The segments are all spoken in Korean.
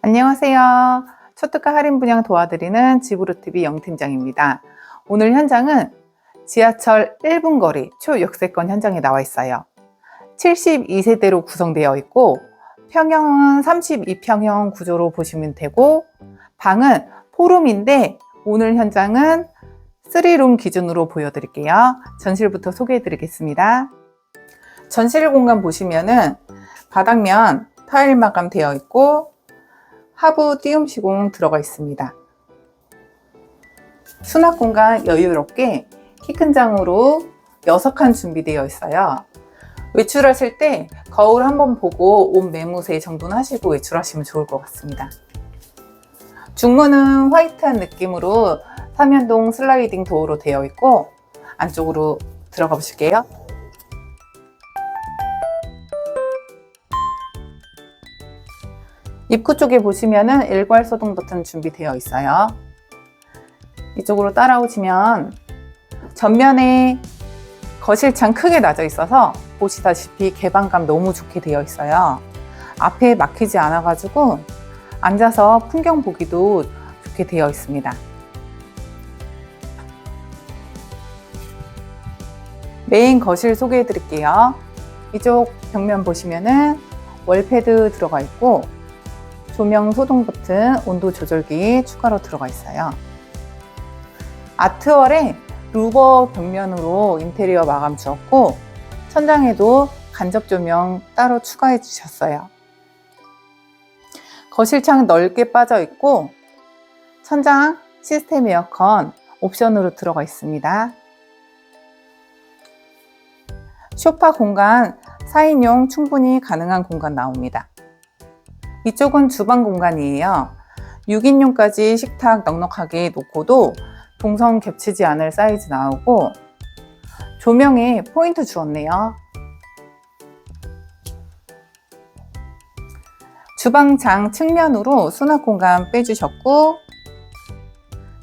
안녕하세요. 초특가 할인 분양 도와드리는 지브루TV 영팀장입니다. 오늘 현장은 지하철 1분 거리 초역세권 현장에 나와 있어요. 72세대로 구성되어 있고 평형은 32평형 구조로 보시면 되고 방은 포룸인데 오늘 현장은 3룸 기준으로 보여드릴게요. 전실부터 소개해드리겠습니다. 전실 공간 보시면은 바닥면 타일 마감 되어 있고 하부 띄움 시공 들어가 있습니다. 수납 공간 여유롭게 키 큰 장으로 6칸 준비되어 있어요. 외출하실 때 거울 한번 보고 옷 매무새 정돈 하시고 외출하시면 좋을 것 같습니다. 중문은 화이트한 느낌으로 삼연동 슬라이딩 도어로 되어 있고 안쪽으로 들어가 보실게요. 입구 쪽에 보시면은 일괄 소동 버튼 준비되어 있어요. 이쪽으로 따라오시면 전면에 거실창 크게 나져 있어서 보시다시피 개방감 너무 좋게 되어 있어요. 앞에 막히지 않아가지고 앉아서 풍경 보기도 좋게 되어 있습니다. 메인 거실 소개해 드릴게요. 이쪽 벽면 보시면은 월패드 들어가 있고 조명 소동 버튼, 온도 조절기 추가로 들어가 있어요. 아트월에 루버 벽면으로 인테리어 마감 주었고 천장에도 간접 조명 따로 추가해 주셨어요. 거실창 넓게 빠져 있고 천장 시스템 에어컨 옵션으로 들어가 있습니다. 쇼파 공간 4인용 충분히 가능한 공간 나옵니다. 이쪽은 주방 공간이에요. 6인용까지 식탁 넉넉하게 놓고도 동선 겹치지 않을 사이즈 나오고 조명에 포인트 주었네요. 주방장 측면으로 수납 공간 빼주셨고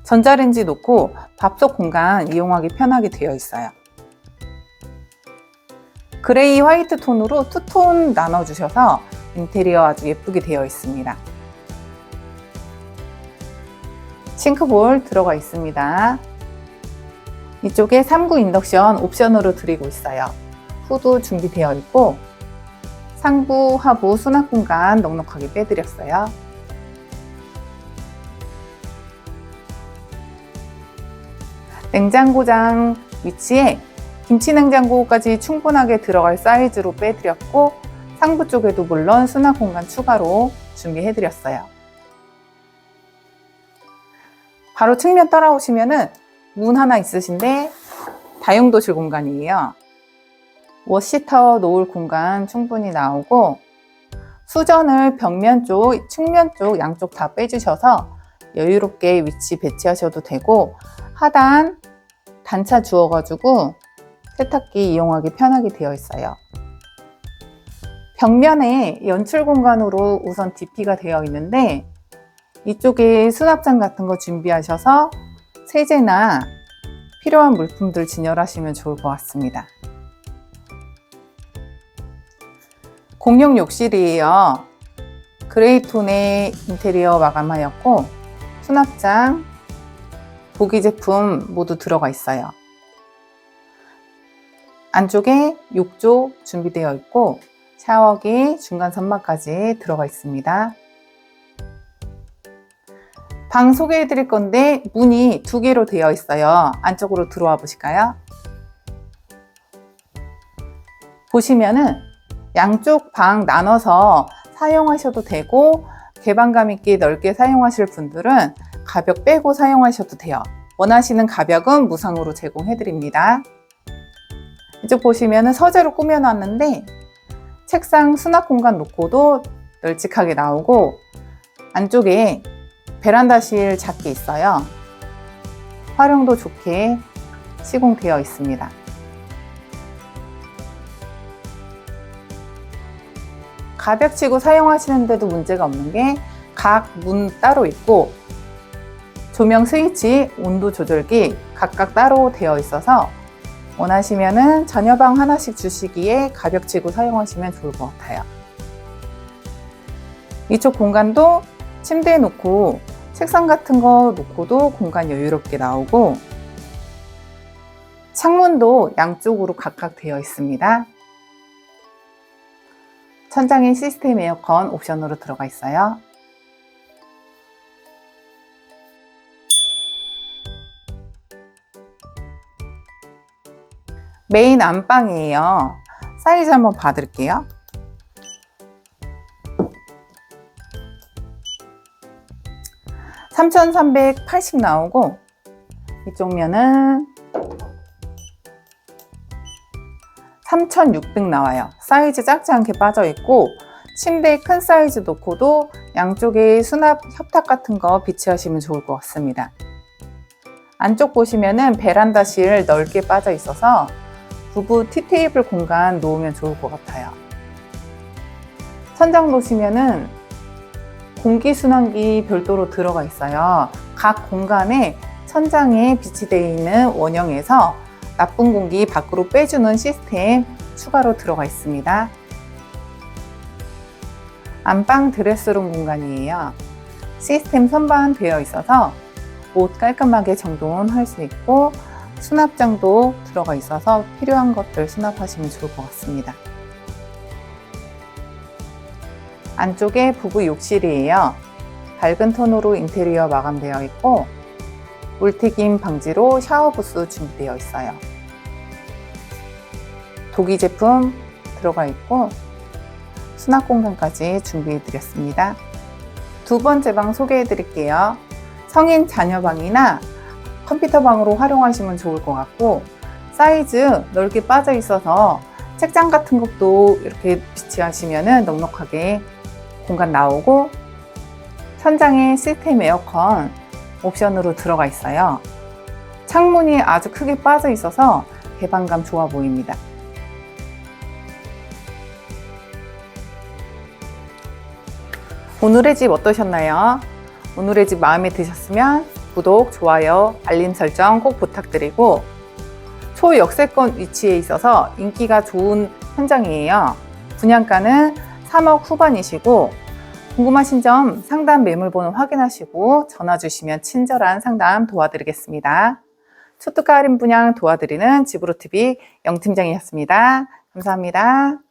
전자레인지 놓고 밥솥 공간 이용하기 편하게 되어 있어요. 그레이 화이트 톤으로 투톤 나눠주셔서 인테리어 아주 예쁘게 되어 있습니다. 싱크볼 들어가 있습니다. 이쪽에 3구 인덕션 옵션으로 드리고 있어요. 후드 준비되어 있고 상부, 하부 수납 공간 넉넉하게 빼드렸어요. 냉장고장 위치에 김치 냉장고까지 충분하게 들어갈 사이즈로 빼드렸고 상부 쪽에도 물론 수납 공간 추가로 준비해드렸어요. 바로 측면 따라오시면은 문 하나 있으신데 다용도실 공간이에요. 워시타워 놓을 공간 충분히 나오고 수전을 벽면 쪽, 측면 쪽 양쪽 다 빼주셔서 여유롭게 위치 배치하셔도 되고 하단 단차 주어가지고 세탁기 이용하기 편하게 되어 있어요. 벽면에 연출 공간으로 우선 DP가 되어 있는데 이쪽에 수납장 같은 거 준비하셔서 세제나 필요한 물품들 진열하시면 좋을 것 같습니다. 공용 욕실이에요. 그레이톤의 인테리어 마감하였고 수납장, 보기 제품 모두 들어가 있어요. 안쪽에 욕조 준비되어 있고 샤워기, 중간 선반까지 들어가 있습니다. 방 소개해 드릴 건데 문이 두 개로 되어 있어요. 안쪽으로 들어와 보실까요? 보시면은 양쪽 방 나눠서 사용하셔도 되고 개방감 있게 넓게 사용하실 분들은 가벽 빼고 사용하셔도 돼요. 원하시는 가벽은 무상으로 제공해 드립니다. 이쪽 보시면은 서재로 꾸며 놨는데 책상 수납 공간 놓고도 널찍하게 나오고 안쪽에 베란다실 작게 있어요. 활용도 좋게 시공되어 있습니다. 가벽치고 사용하시는데도 문제가 없는 게 각 문 따로 있고 조명 스위치, 온도 조절기 각각 따로 되어 있어서 원하시면은 자녀방 하나씩 주시기에 가벽치고 사용하시면 좋을 것 같아요. 이쪽 공간도 침대에 놓고 책상 같은 거 놓고도 공간 여유롭게 나오고 창문도 양쪽으로 각각 되어 있습니다. 천장에 시스템 에어컨 옵션으로 들어가 있어요. 메인 안방이에요. 사이즈 한번 봐드릴게요. (3380) 나오고 이쪽 면은 3600 나와요. 사이즈 작지 않게 빠져 있고 침대에 큰 사이즈 놓고도 양쪽에 수납 협탁 같은 거 비치하시면 좋을 것 같습니다. 안쪽 보시면은 베란다실 넓게 빠져 있어서 부부 티테이블 공간 놓으면 좋을 것 같아요. 천장 보시면은 공기순환기 별도로 들어가 있어요. 각 공간에 천장에 비치되어 있는 원형에서 나쁜 공기 밖으로 빼주는 시스템 추가로 들어가 있습니다. 안방 드레스룸 공간이에요. 시스템 선반 되어 있어서 옷 깔끔하게 정돈할 수 있고 수납장도 들어가 있어서 필요한 것들 수납하시면 좋을 것 같습니다. 안쪽에 부부 욕실이에요. 밝은 톤으로 인테리어 마감되어 있고 물튀김 방지로 샤워 부스 준비되어 있어요. 독일 제품 들어가 있고 수납 공간까지 준비해 드렸습니다. 두 번째 방 소개해 드릴게요. 성인 자녀방이나 컴퓨터 방으로 활용하시면 좋을 것 같고 사이즈 넓게 빠져 있어서 책장 같은 것도 이렇게 비치하시면 넉넉하게 공간 나오고 천장에 시스템 에어컨 옵션으로 들어가 있어요. 창문이 아주 크게 빠져 있어서 개방감 좋아 보입니다. 오늘의 집 어떠셨나요? 오늘의 집 마음에 드셨으면 구독, 좋아요, 알림 설정 꼭 부탁드리고 초역세권 위치에 있어서 인기가 좋은 현장이에요. 분양가는 3억 후반이시고 궁금하신 점 상담 매물번호 확인하시고 전화 주시면 친절한 상담 도와드리겠습니다. 초특가 할인 분양 도와드리는 집으로TV 영팀장이었습니다. 감사합니다.